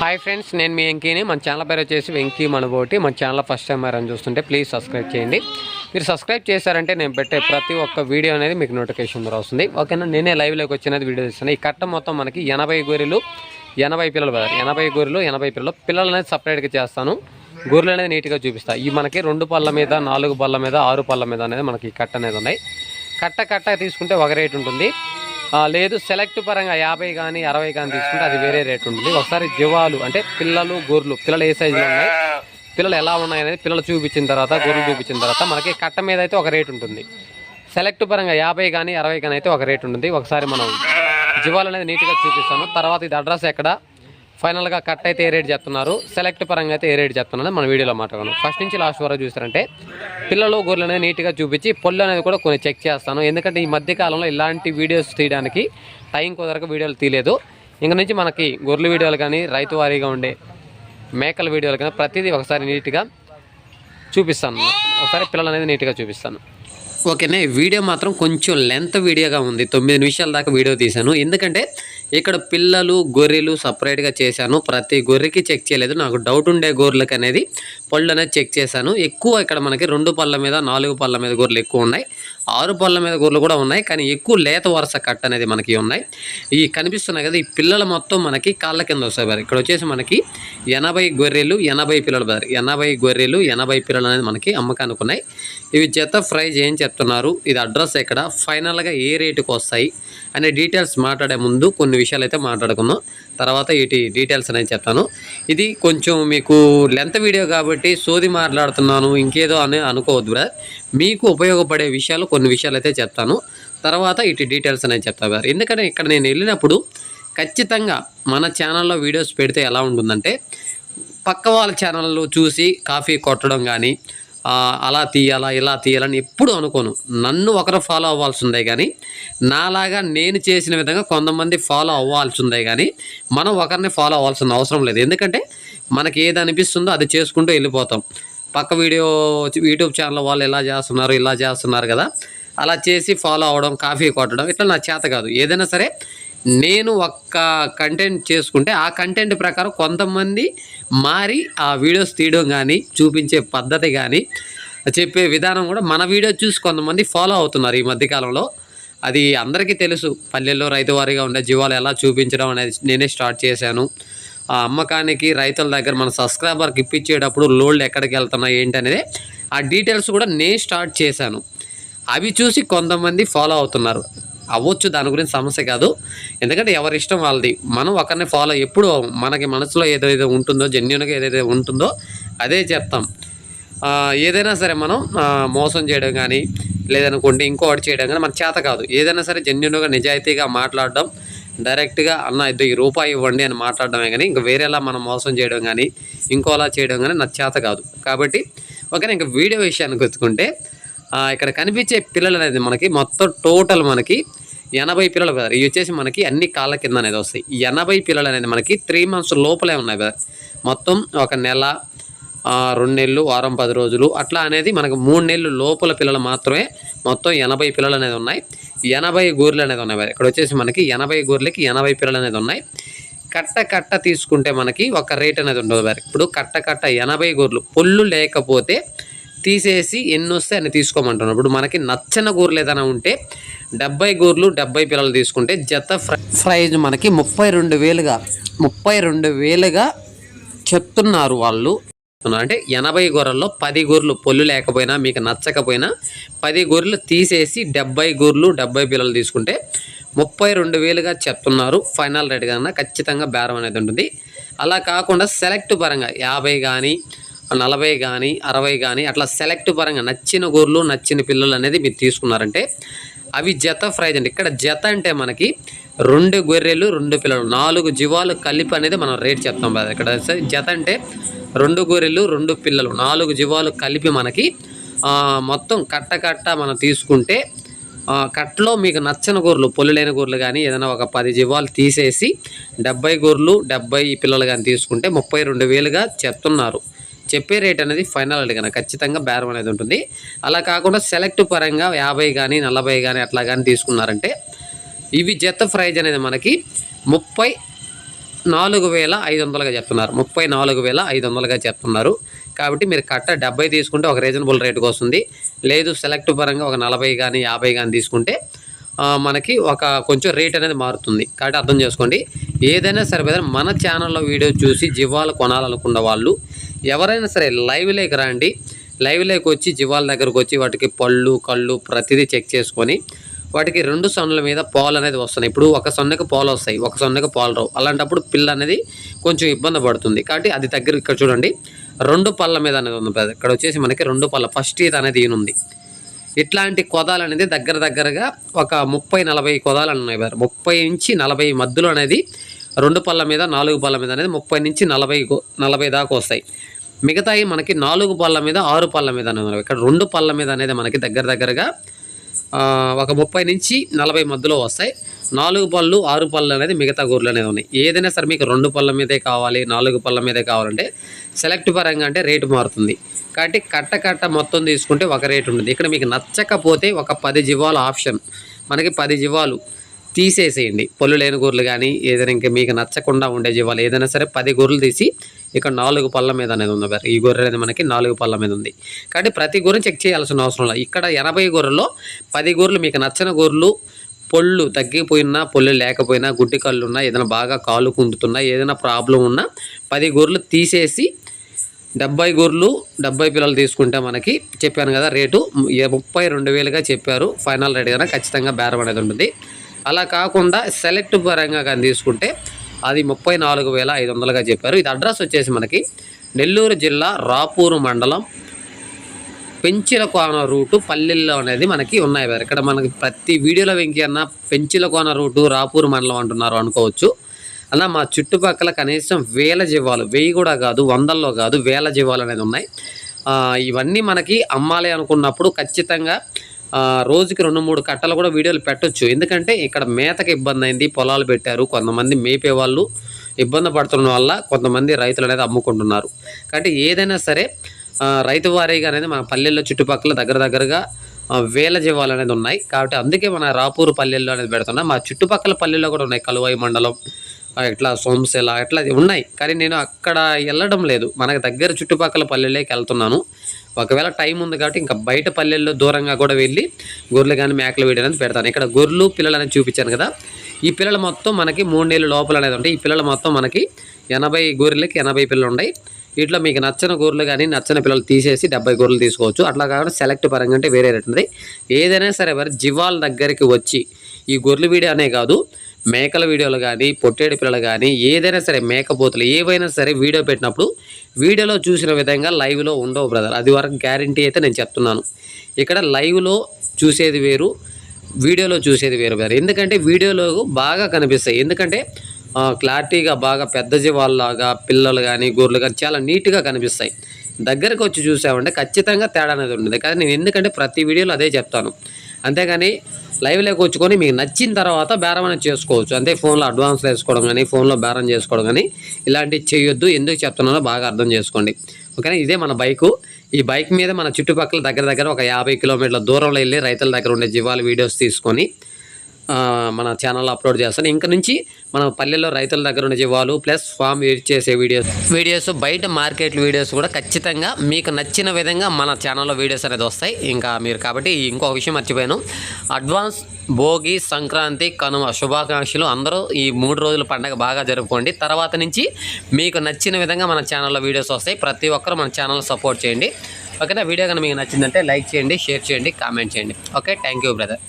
Hi friends నేను మీ వెంకీని. మన channel పేరు వచ్చేసి వెంకీ మనబోటి. మన ఛానల్ ఫస్ట్ టైం అని చూస్తుంటే ప్లీజ్ సబ్స్క్రైబ్ చేయండి. మీరు సబ్స్క్రైబ్ చేశారంటే నేను పెట్టే ప్రతి ఒక్క వీడియో అనేది మీకు నోటిఫికేషన్ ద్వారా వస్తుంది. ఓకేనా? నేనే లైవ్లోకి వచ్చినది వీడియో తీస్తాను. ఈ కట్ట మొత్తం మనకి ఎనభై గొర్రెలు ఎనభై పిల్లలు పదారు ఎనభై గొర్రెలు ఎనభై పిల్లలు. పిల్లలు అనేది సపరేట్గా చేస్తాను. గొర్రెలు అనేది నీట్గా చూపిస్తాను ఈ మనకి రెండు పళ్ళ మీద నాలుగు పళ్ళ మీద ఆరు పళ్ళ మీద అనేది మనకి కట్ట అనేది ఉన్నాయి. కట్ట కట్ట తీసుకుంటే ఒక రేట్ ఉంటుంది. లేదు సెలెక్ట్ పరంగా యాభై కానీ అరవై కానీ తీసుకుంటే అది వేరే రేట్ ఉంటుంది. ఒకసారి జీవాలు అంటే పిల్లలు గొర్రెలు పిల్లలు ఏ సైజులో ఉన్నాయి? పిల్లలు ఎలా ఉన్నాయి అనేది పిల్లలు చూపించిన తర్వాత గొర్రెలు చూపించిన తర్వాత మనకి కట్ట మీద అయితే ఒక రేట్ ఉంటుంది. సెలెక్ట్ పరంగా యాభై కానీ అరవై కానీ అయితే ఒక రేట్ ఉంటుంది. ఒకసారి మనం జీవాలు అనేది నీట్గా చూపిస్తాను. తర్వాత ఇది అడ్రస్ ఎక్కడ? ఫైనల్గా కట్ అయితే ఏ రేట్ చెప్తున్నారు సెలెక్ట్ పరంగా అయితే ఏ రేట్ చెప్తున్నారని మన వీడియోలో మాట్లాడను ఫస్ట్ నుంచి లాస్ట్ వరకు చూసారంటే పిల్లలు గొర్రెలు అనేది నీట్గా చూపించి పొల్లు అనేది కూడా కొన్ని చెక్ చేస్తాను. ఎందుకంటే ఈ మధ్యకాలంలో ఇలాంటి వీడియోస్ తీయడానికి టైం కుదరక వీడియోలు తీయలేదు. ఇంక నుంచి మనకి గొర్రెల వీడియోలు కానీ రైతు వారీగా ఉండే మేకల వీడియోలు కానీ ప్రతిదీ ఒకసారి నీట్గా చూపిస్తాను. ఒకసారి పిల్లలు అనేది నీట్గా చూపిస్తాను. ఓకేనే వీడియో మాత్రం కొంచెం లెంత్ వీడియోగా ఉంది. తొమ్మిది నిమిషాల దాకా వీడియో తీశాను. ఎందుకంటే ఇక్కడ పిల్లలు గొర్రెలు సపరేట్గా చేశాను. ప్రతి గొర్రెకి చెక్ చేయలేదు. నాకు డౌట్ ఉండే గొర్రెలకు అనేది పళ్ళు అనేది చెక్ చేశాను. ఎక్కువ ఇక్కడ మనకి రెండు పళ్ళ మీద నాలుగు పళ్ళ మీద గొర్రెలు ఎక్కువ ఉన్నాయి. ఆరు పళ్ళ మీద గొర్రెలు కూడా ఉన్నాయి కానీ ఎక్కువ లేత వరుస కట్ అనేది మనకి ఉన్నాయి. ఈ కనిపిస్తున్నాయి కదా ఈ పిల్లలు మొత్తం మనకి కాళ్ళ కింద వస్తాయి బారు ఇక్కడ వచ్చేసి మనకి ఎనభై గొర్రెలు ఎనభై పిల్లలు బారు ఎనభై గొర్రెలు ఎనభై పిల్లలు అనేది మనకి అమ్మకానికి ఉన్నాయి. ఇవి జత ఫ్రై చేయని చెప్తున్నారు? ఇది అడ్రస్ ఇక్కడ ఫైనల్గా ఏ రేటుకి వస్తాయి? అనే డీటెయిల్స్ మాట్లాడే ముందు కొన్ని విషయాలు అయితే మాట్లాడుకుందాం. తర్వాత వీటి డీటెయిల్స్ అనేది చెప్తాను. ఇది కొంచెం మీకు లెంత్ వీడియో కాబట్టి సోది మాట్లాడుతున్నాను ఇంకేదో అని అనుకోవద్దు బ్రదర్. మీకు ఉపయోగపడే విషయాలు కొన్ని విషయాలు అయితే చెప్తాను. తర్వాత ఇటు డీటెయిల్స్ అనేది చెప్తాను ఎందుకంటే ఇక్కడ నేను వెళ్ళినప్పుడు ఖచ్చితంగా మన ఛానల్లో వీడియోస్ పెడితే ఎలా ఉంటుందంటే పక్క వాళ్ళ ఛానల్లో చూసి కాఫీ కొట్టడం కానీ అలా తీయాలా ఇలా తీయాలని ఎప్పుడు అనుకోను. నన్ను ఒకరు ఫాలో అవ్వాల్సి ఉందే కానీ నాలాగా నేను చేసిన విధంగా కొంతమంది ఫాలో అవ్వాల్సి ఉందే కానీ మనం ఒకరిని ఫాలో అవ్వాల్సిన అవసరం లేదు. ఎందుకంటే మనకి ఏది అనిపిస్తుందో అది చేసుకుంటూ వెళ్ళిపోతాం. పక్క వీడియో యూట్యూబ్ ఛానల్ వాళ్ళు ఇలా చేస్తున్నారు ఇలా చేస్తున్నారు కదా. అలా చేసి ఫాలో అవ్వడం కాఫీ కొట్టడం ఇట్లా నా చేత కాదు. ఏదైనా సరే నేను ఒక్క కంటెంట్ చేసుకుంటే ఆ కంటెంట్ ప్రకారం కొంతమంది మారి ఆ వీడియోస్ తీయడం కానీ చూపించే పద్ధతి కానీ చెప్పే విధానం కూడా మన వీడియో చూసి కొంతమంది ఫాలో అవుతున్నారు ఈ మధ్యకాలంలో అది అందరికీ తెలుసు. పల్లెల్లో రైతువారీగా ఉండే జీవాలు ఎలా చూపించడం అనేది నేనే స్టార్ట్ చేశాను. ఆ అమ్మకానికి రైతుల దగ్గర మన సబ్స్క్రైబర్కి ఇప్పించేటప్పుడు లోడ్లు ఎక్కడికి వెళ్తున్నాయి ఏంటి అనేది ఆ డీటెయిల్స్ కూడా నేను స్టార్ట్ చేశాను. అవి చూసి కొంతమంది ఫాలో అవుతున్నారు. అవ్వచ్చు దాని గురించి సమస్య కాదు. ఎందుకంటే ఎవరి ఇష్టం వాళ్ళది. మనం ఒకరిని ఫాలో ఎప్పుడు మనకి మనసులో ఏదైతే ఉంటుందో జెన్యున్గా ఏదైతే ఉంటుందో అదే చెప్తాం. ఏదైనా సరే మనం మోసం చేయడం కానీ లేదనుకోండి ఇంకోటి చేయడం కానీ మన చేత కాదు. ఏదైనా సరే జెన్యున్గా నిజాయితీగా మాట్లాడడం డైరెక్ట్గా అన్న ఇది ఈ రూపాయి ఇవ్వండి అని మాట్లాడడమే కానీ ఇంకా వేరేలా మనం మోసం చేయడం కానీ ఇంకోలా చేయడం కానీ నచ్చేత చేత కాదు. కాబట్టి ఓకేనా ఇంకా వీడియో విషయానికి వచ్చుకుంటే ఇక్కడ కనిపించే పిల్లలు అనేది మనకి మొత్తం టోటల్ మనకి ఎనభై పిల్లలు బ్రదర్ ఇవి వచ్చేసి మనకి అన్ని కాళ్ళ కింద అనేది వస్తాయి. ఎనభై పిల్లలు అనేది మనకి త్రీ మంత్స్ లోపలే ఉన్నాయి బ్రదర్ మొత్తం ఒక నెల రెండు నెలలు వారం పది రోజులు అట్లా అనేది మనకు మూడు నెలలు లోపల పిల్లలు మాత్రమే మొత్తం ఎనభై పిల్లలు అనేది ఉన్నాయి. ఎనభై గూర్లు అనేది ఉన్నాయి ఇక్కడ వచ్చేసి మనకి ఎనభై గూర్లకి ఎనభై పిల్లలు అనేది ఉన్నాయి. కట్ట కట్ట తీసుకుంటే మనకి ఒక రేట్ అనేది ఉండదు మరి ఇప్పుడు కట్ట కట్ట ఎనభై గూర్లు పొల్లు లేకపోతే తీసేసి ఎన్ని వస్తే అని తీసుకోమంటున్నాం ఇప్పుడు మనకి నచ్చిన గూర్లు ఏదైనా ఉంటే డెబ్బై గూర్లు డెబ్బై పిల్లలు తీసుకుంటే జత ప్రైజ్ మనకి ముప్పై రెండు వేలుగా ముప్పై రెండు వేలుగా చెప్తున్నారు వాళ్ళు. అంటే ఎనభై గొర్రెల్లో పది గొర్రెలు పొల్లు లేకపోయినా మీకు నచ్చకపోయినా పది గొర్రెలు తీసేసి డెబ్బై గొర్రెలు డెబ్బై పిల్లలు తీసుకుంటే ముప్పై రెండు వేలుగా చెప్తున్నారు. ఫైనల్ రేట్ కన్నా ఖచ్చితంగా బేరం అనేది ఉంటుంది. అలా కాకుండా సెలెక్ట్ పరంగా యాభై కానీ నలభై కానీ అరవై కానీ అట్లా సెలెక్ట్ పరంగా నచ్చిన గొర్రెలు నచ్చిన పిల్లలు అనేది మీరు తీసుకున్నారంటే అవి జత ప్రైజ్ అండి. ఇక్కడ జత అంటే మనకి రెండు గొర్రెలు రెండు పిల్లలు. నాలుగు జీవాలు కలిపి అనేది మనం రేట్ చెప్తాం బ్రదర్. ఇక్కడ సరే జత అంటే రెండు గొర్రెలు రెండు పిల్లలు. నాలుగు జీవాలు కలిపి మనకి మొత్తం కట్ట కట్ట మనం తీసుకుంటే కట్టలో మీకు నచ్చని గొర్రెలు పొల్లు లేని గొర్రెలు కానీ ఏదైనా ఒక పది జీవాలు తీసేసి డెబ్బై గొర్రెలు డెబ్బై పిల్లలు కానీ తీసుకుంటే ముప్పై రెండు వేలుగా చెప్తున్నారు. చెప్పే రేట్ అనేది ఫైనల్ అడిగిన ఖచ్చితంగా బేరం అనేది ఉంటుంది. అలా కాకుండా సెలెక్ట్ పరంగా యాభై కానీ నలభై కానీ అట్లా కానీ తీసుకున్నారంటే ఇవి జత ప్రైజ్ అనేది మనకి ముప్పై నాలుగు వేల ఐదు వందలుగా చెప్తున్నారు. ముప్పై నాలుగు వేల ఐదు వందలుగా చెప్తున్నారు. కాబట్టి మీరు కట్ట డెబ్బై తీసుకుంటే ఒక రీజనబుల్ రేటుకు వస్తుంది. లేదు సెలెక్ట్ పరంగా ఒక నలభై కానీ యాభై కానీ తీసుకుంటే మనకి ఒక కొంచెం రేట్ అనేది మారుతుంది. కాబట్టి అర్థం చేసుకోండి. ఏదైనా సరే మన ఛానల్లో వీడియో చూసి జీవాలు కొనాలనుకున్న వాళ్ళు ఎవరైనా సరే లైవ్లోకి రండి. లైవ్లోకి వచ్చి జీవాల దగ్గరకు వచ్చి వాటికి పళ్ళు కళ్ళు ప్రతిదీ చెక్ చేసుకొని వాటికి రెండు సొన్నల మీద పాలు అనేది వస్తున్నాయి. ఇప్పుడు ఒక సొన్నకి పాలు వస్తాయి ఒక సొన్నకి పాలు రావు. అలాంటప్పుడు పిల్ల అనేది కొంచెం ఇబ్బంది పడుతుంది. కాబట్టి అది దగ్గర ఇక్కడ చూడండి. రెండు పళ్ళ మీద అనేది ఉంది ఇక్కడ వచ్చేసి మనకి రెండు పళ్ళ. ఫస్ట్ ఇది అనేది ఈయనుంది ఇట్లాంటి కొదాలు అనేది దగ్గర దగ్గరగా ఒక ముప్పై నలభై కొదాలు ఉన్నాయి ముప్పై నుంచి నలభై మధ్యలో అనేది రెండు పళ్ళ మీద నాలుగు పళ్ళ మీద అనేది ముప్పై నుంచి నలభై నలభై దాకా వస్తాయి. మిగతాయి మనకి నాలుగు పళ్ళ మీద ఆరు పళ్ళ మీద అనేది ఇక్కడ రెండు పళ్ళ మీద అనేది మనకి దగ్గర దగ్గరగా ఒక ముప్పై నుంచి నలభై మధ్యలో వస్తాయి. నాలుగు పళ్ళు ఆరు పళ్ళు అనేది మిగతా గొర్రెలు అనేది ఉన్నాయి. ఏదైనా సరే మీకు రెండు పళ్ళ మీదే కావాలి నాలుగు పళ్ళ మీదే కావాలంటే సెలెక్ట్ పరంగా అంటే రేటు మారుతుంది. కాబట్టి కట్ట కట్ట మొత్తం తీసుకుంటే ఒక రేటు ఉంటుంది. ఇక్కడ మీకు నచ్చకపోతే ఒక పది జీవాల ఆప్షన్. మనకి పది జీవాలు తీసేసేయండి. పళ్ళు లేని గొర్రెలు కానీ ఏదైనా ఇంకా మీకు నచ్చకుండా ఉండే జీవాలు ఏదైనా సరే పది గొర్రెలు తీసి ఇక్కడ నాలుగు పళ్ళ మీద అనేది ఉంది ఈ గొర్రె అనేది మనకి నాలుగు పళ్ళ మీద ఉంది. కాబట్టి ప్రతి గొర్రెని చెక్ చేయాల్సిన అవసరం లేదు. ఇక్కడ ఎనభై గొర్రెల్లో పది గొర్రెలు మీకు నచ్చిన గొర్రెలు పొళ్ళు తగ్గిపోయినా పొళ్ళు లేకపోయినా గుడ్డి కళ్ళు ఉన్నా ఏదైనా బాగా కాలు కుంటున్నా ఏదైనా ప్రాబ్లం ఉన్నా పది గొర్రెలు తీసేసి డెబ్బై గొర్రెలు డెబ్బై పిల్లలు తీసుకుంటే మనకి చెప్పాను కదా రేటు ముప్పై రెండు వేలుగా చెప్పారు. ఫైనల్ రేట్ కన్నా ఖచ్చితంగా బేరం అనేది ఉంటుంది. అలా కాకుండా సెలెక్ట్ పరంగా కానీ తీసుకుంటే అది ముప్పై నాలుగు వేల ఐదు వందలుగా చెప్పారు. ఇది అడ్రస్ వచ్చేసి మనకి నెల్లూరు జిల్లా రాపూరు మండలం పెంచిలకోన రూటు పల్లెల్లో అనేది మనకి ఉన్నాయి మరి ఇక్కడ మనకి ప్రతి వీడియోలో వెంకి పెంచిలకోన రూటు రాపూరు మండలం అంటున్నారు అనుకోవచ్చు. అలా మా చుట్టుపక్కల కనీసం వేల జీవాలు వెయ్యి కూడా కాదు వందల్లో కాదు వేల జీవాలు అనేది ఉన్నాయి. ఇవన్నీ మనకి అమ్మాలి అనుకున్నప్పుడు ఖచ్చితంగా రోజుకి రెండు మూడు కట్టలు కూడా వీడియోలు పెట్టొచ్చు. ఎందుకంటే ఇక్కడ మేతకి ఇబ్బంది అయింది పొలాలు పెట్టారు కొంతమంది మేపే వాళ్ళు ఇబ్బంది పడుతున్న వల్ల కొంతమంది రైతులు అనేది అమ్ముకుంటున్నారు. కాబట్టి ఏదైనా సరే రైతు వారీగా అనేది మన పల్లెల్లో చుట్టుపక్కల దగ్గర దగ్గరగా వేల జీవాలు అనేది ఉన్నాయి. కాబట్టి అందుకే మన రాపూరు పల్లెల్లో అనేది పెడుతున్నాం. మా చుట్టుపక్కల పల్లెల్లో కూడా ఉన్నాయి. కలువాయి మండలం ఇట్లా సోమశిల ఇట్లా ఉన్నాయి. కానీ నేను అక్కడ వెళ్ళడం లేదు. మనకు దగ్గర చుట్టుపక్కల పల్లెల్లోకి వెళ్తున్నాను. ఒకవేళ టైం ఉంది కాబట్టి ఇంకా బయట పల్లెల్లో దూరంగా కూడా వెళ్ళి గొర్రెలు కానీ మేకలు వేయడం పెడతాను. ఇక్కడ గొర్రెలు పిల్లలు అనేది చూపించాను కదా. ఈ పిల్లలు మొత్తం మనకి మూడు నెలలు లోపల అనేది ఉంటాయి. ఈ పిల్లలు మొత్తం మనకి ఎనభై గొర్రెలకి ఎనభై పిల్లలు ఉన్నాయి వీటిలో మీకు నచ్చిన గొర్రెలు కానీ నచ్చిన పిల్లలు తీసేసి డెబ్బై గొర్రెలు తీసుకోవచ్చు. అట్లా కాకుండా సెలెక్ట్ పరంగా అంటే వేరే రేట్ ఉంది. ఏదైనా సరే మరి జివాల దగ్గరికి వచ్చి ఈ గొర్రెలు వీడియో అనే కాదు. మేకల వీడియోలు కానీ పొట్టేడు పిల్లలు కానీ ఏదైనా సరే మేకపోతులు ఏవైనా సరే వీడియో పెట్టినప్పుడు వీడియోలో చూసిన విధంగా లైవ్లో ఉండవు బ్రదర్. అది వరకు గ్యారంటీ అయితే నేను చెప్తున్నాను. ఇక్కడ లైవ్లో చూసేది వేరు వీడియోలో చూసేది వేరు వేరు ఎందుకంటే వీడియోలో బాగా కనిపిస్తాయి. ఎందుకంటే క్లారిటీగా బాగా పెద్ద జీవాల్లాగా పిల్లలు కానీ గొర్రెలు కానీ చాలా నీట్గా కనిపిస్తాయి. దగ్గరకు వచ్చి చూసామంటే ఖచ్చితంగా తేడా అనేది ఉంటుంది. కానీ నేను ఎందుకంటే ప్రతి వీడియోలో అదే చెప్తాను. అంతేగాని లైవ్లోకి వచ్చుకొని మీకు నచ్చిన తర్వాత బేరం అనేది చేసుకోవచ్చు. అంటే ఫోన్లో అడ్వాన్స్ వేసుకోవడం కానీ ఫోన్లో బేరం చేసుకోవడం కానీ ఇలాంటివి చేయొద్దు. ఎందుకు చెప్తున్నానో బాగా అర్థం చేసుకోండి. ఓకేనా? ఇదే మన బైకు. ఈ బైక్ మీద మన చుట్టుపక్కల దగ్గర దగ్గర ఒక యాభై కిలోమీటర్ల దూరంలో వెళ్ళి రైతుల దగ్గర ఉండే జీవాల వీడియోస్ తీసుకొని మన ఛానల్లో అప్లోడ్ చేస్తాను. ఇంకా నుంచి మన పల్లెల్లో రైతుల దగ్గర ఉన్న జీవాలు ప్లస్ ఫామ్ యూజ్ చేసే వీడియోస్ వీడియోస్ బయట మార్కెట్ వీడియోస్ కూడా ఖచ్చితంగా మీకు నచ్చిన విధంగా మన ఛానల్లో వీడియోస్ అనేది వస్తాయి. ఇంకా మీరు కాబట్టి ఇంకొక విషయం మర్చిపోయాను. అడ్వాన్స్ భోగి సంక్రాంతి కనుమ శుభాకాంక్షలు అందరూ ఈ మూడు రోజుల పండగ బాగా జరుపుకోండి. తర్వాత నుంచి మీకు నచ్చిన విధంగా మన ఛానల్లో వీడియోస్ వస్తాయి. ప్రతి ఒక్కరు మన ఛానల్ సపోర్ట్ చేయండి. ఓకేనా? వీడియో కనుక మీకు నచ్చిందంటే లైక్ చేయండి షేర్ చేయండి కామెంట్ చేయండి. ఓకే? Thank you brother